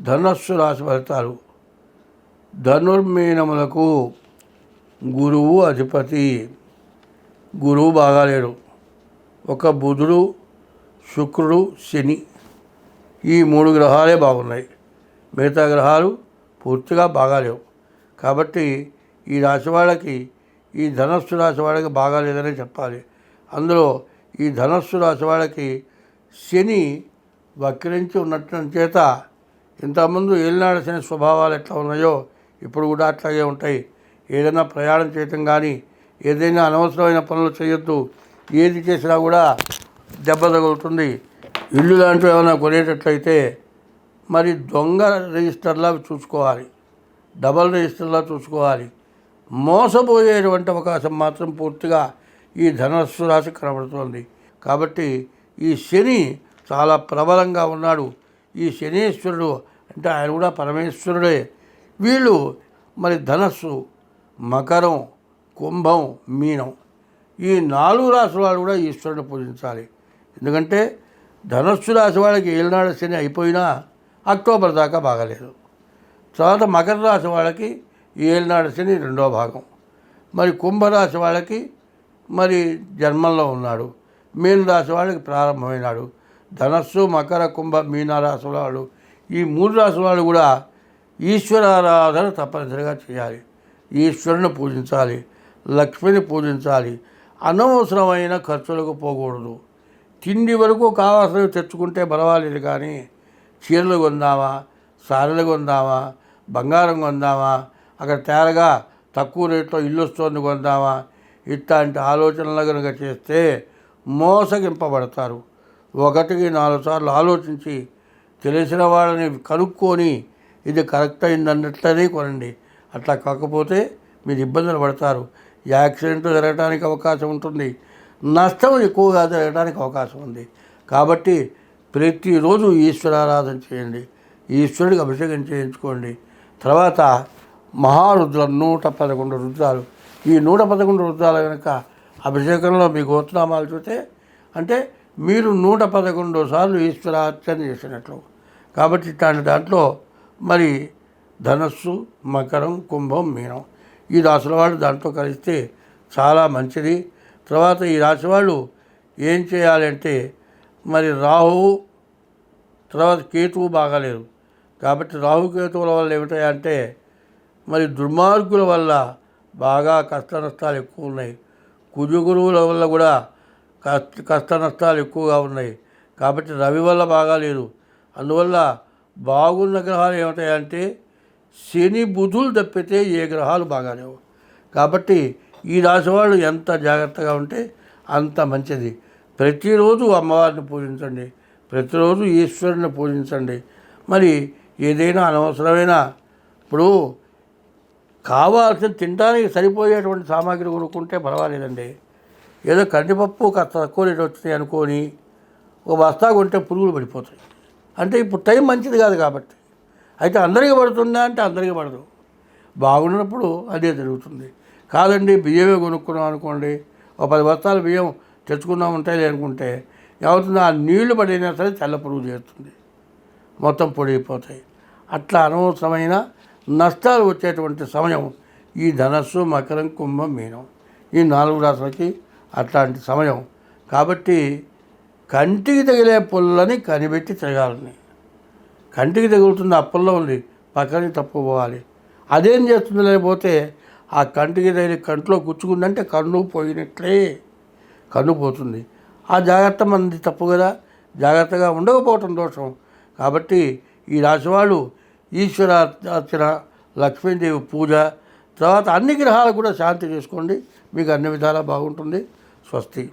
ధనస్సు రాశి ఫలితాలు. ధనుర్మీనములకు గురువు అధిపతి. గురువు బాగాలేడు ఒక బుధుడు శుక్రుడు శని. ఈ మూడు గ్రహాలే బాగున్నాయి. మిగతా గ్రహాలు పూర్తిగా బాగాలేవు కాబట్టి ఈ రాశి వాళ్ళకి ఈ ధనస్సు రాశి వాళ్ళకి బాగాలేదనే చెప్పాలి. అందులో ఈ ధనస్సు రాశి వాళ్ళకి శని వక్రించి ఉన్నట్టు చేత ఇంతకుముందు ఏలినాడు శని స్వభావాలు ఎట్లా ఉన్నాయో ఇప్పుడు కూడా అట్లాగే ఉంటాయి. ఏదైనా ప్రయాణం చేయటం కానీ ఏదైనా అనవసరమైన పనులు చేయొద్దు. ఏది చేసినా కూడా దెబ్బ తగులుతుంది. ఇల్లు లాంటివి ఏమైనా కొనేటట్లయితే మరి దొంగ రిజిస్టర్లా చూసుకోవాలి. డబల్ రిజిస్టర్లా చూసుకోవాలి. మోసపోయేటువంటి అవకాశం మాత్రం పూర్తిగా ఈ ధనస్సు రాశి కనబడుతోంది. కాబట్టి ఈ శని చాలా ప్రబలంగా ఉన్నాడు. ఈ శనీశ్వరుడు అంటే ఆయన కూడా పరమేశ్వరుడే. వీళ్ళు మరి ధనస్సు మకరం కుంభం మీనం. ఈ నాలుగు రాశుల వాళ్ళు కూడా ఈశ్వరుని పూజించాలి. ఎందుకంటే ధనస్సు రాశి వాళ్ళకి ఏలినాడు శని అయిపోయినా అక్టోబర్ దాకా బాగలేదు. తర్వాత మకర రాశి వాళ్ళకి ఏలినాడు శని రెండో భాగం. మరి కుంభరాశి వాళ్ళకి మరి జన్మంలో ఉన్నాడు. మీన రాశి వాళ్ళకి ప్రారంభమైనాడు. ధనస్సు మకర కుంభ మీన వాళ్ళు ఈ మూడు రాశి వాళ్ళు కూడా ఈశ్వరారాధన తప్పనిసరిగా చేయాలి. ఈశ్వరుని పూజించాలి లక్ష్మిని పూజించాలి. అనవసరమైన ఖర్చులకు పోకూడదు. తిండి వరకు కావాల్సినవి తెచ్చుకుంటే పర్వాలేదు కానీ చీరలు కొందామా సారెలు కొందామా బంగారం కొందామా అక్కడ తేరగా తక్కువ రేట్లో ఇల్లు వస్తుంది కొందామా ఇట్లాంటి ఆలోచనలు కనుక చేస్తే మోసగింపబడతారు. ఒకటికి నాలుగు సార్లు ఆలోచించి తెలిసిన వాళ్ళని కనుక్కొని ఇది కరెక్ట్ అయిందన్నట్లనే కొనండి. అట్లా కాకపోతే మీరు ఇబ్బందులు పడతారు. యాక్సిడెంట్ జరగడానికి అవకాశం ఉంటుంది. నష్టం ఎక్కువగా జరగడానికి అవకాశం ఉంది. కాబట్టి ప్రతిరోజు ఈశ్వరారాధన చేయండి. ఈశ్వరుడికి అభిషేకం చేయించుకోండి. తర్వాత మహారుద్రం నూట పదకొండు రుద్రాలు. ఈ నూట పదకొండు రుద్రాల కనుక అభిషేకంలో మీ గోత్రనామాలు చూస్తే అంటే మీరు నూట పదకొండు సార్లు ఈశ్వరార్చన చేసినట్లు. కాబట్టి ఇట్లాంటి దాంట్లో మరి ధనస్సు మకరం కుంభం మీనం. ఈ రాశుల వాళ్ళు దాంట్లో కలిస్తే చాలా మంచిది. తర్వాత ఈ రాశి వాళ్ళు ఏం చేయాలంటే మరి రాహువు తర్వాత కేతువు బాగాలేదు. కాబట్టి రాహుకేతువుల వల్ల ఏమిటాయంటే మరి దుర్మార్గుల వల్ల బాగా కష్ట నష్టాలు ఎక్కువ ఉన్నాయి. కుజుగురువుల వల్ల కూడా కష్ట కష్ట నష్టాలు ఎక్కువగా ఉన్నాయి. కాబట్టి రవి వల్ల బాగాలేదు. అందువల్ల బాగున్న గ్రహాలు ఏమిటాయంటే శని బుధులు తప్పితే ఏ గ్రహాలు బాగాలేవు. కాబట్టి ఈ రాశి వాళ్ళు ఎంత జాగ్రత్తగా ఉంటే అంత మంచిది. ప్రతిరోజు అమ్మవారిని పూజించండి. ప్రతిరోజు ఈశ్వరుని పూజించండి. మరి ఏదైనా అనవసరమైన ఇప్పుడు కావాల్సిన తినడానికి సరిపోయేటువంటి సామాగ్రి కొనుక్కుంటే పర్వాలేదండి. ఏదో కందిపప్పు కాస్త తక్కువ రేటు వచ్చినాయి అనుకొని ఒక బస్తా కొంటే పురుగులు పడిపోతాయి. అంటే ఇప్పుడు టైం మంచిది కాదు కాబట్టి. అయితే అందరికీ పడుతుందా అంటే అందరికీ పడదు. బాగున్నప్పుడు అదే జరుగుతుంది. కాదండి బియ్యమే కొనుక్కున్నాం అనుకోండి ఒక పది బస్తాలు బియ్యం తెచ్చుకుందాం ఉంటాయి అనుకుంటే ఏమవుతుంది? ఆ నీళ్ళు పడినా సరే తెల్ల పురుగు చేస్తుంది. మొత్తం పొడిగిపోతాయి. అట్లా అనవసరమైన నష్టాలు వచ్చేటువంటి సమయం ఈ ధనస్సు మకరం కుంభం మీనం. ఈ నాలుగు రాసులకి అట్లాంటి సమయం. కాబట్టి కంటికి తగిలే పుల్లని కనిపెట్టి తిరగాలని. కంటికి తగులుతుంది ఆ పుల్ల ఉంది పక్కకి తప్పుకోవాలి. అదేం చేస్తుంది లేకపోతే ఆ కంటికి తగిలి కంట్లో గుచ్చుకుందంటే కన్ను పోయినట్లే. కన్ను పోతుంది. ఆ జాగ్రత్త మనది తప్పు కదా. జాగ్రత్తగా ఉండకపోవటం దోషం. కాబట్టి ఈ రాశివాళ్ళు ఈశ్వరార్చన లక్ష్మీదేవి పూజ తర్వాత అన్ని గ్రహాలు కూడా శాంతి చేసుకోండి. మీకు అన్ని విధాలా బాగుంటుంది. స్వస్తి.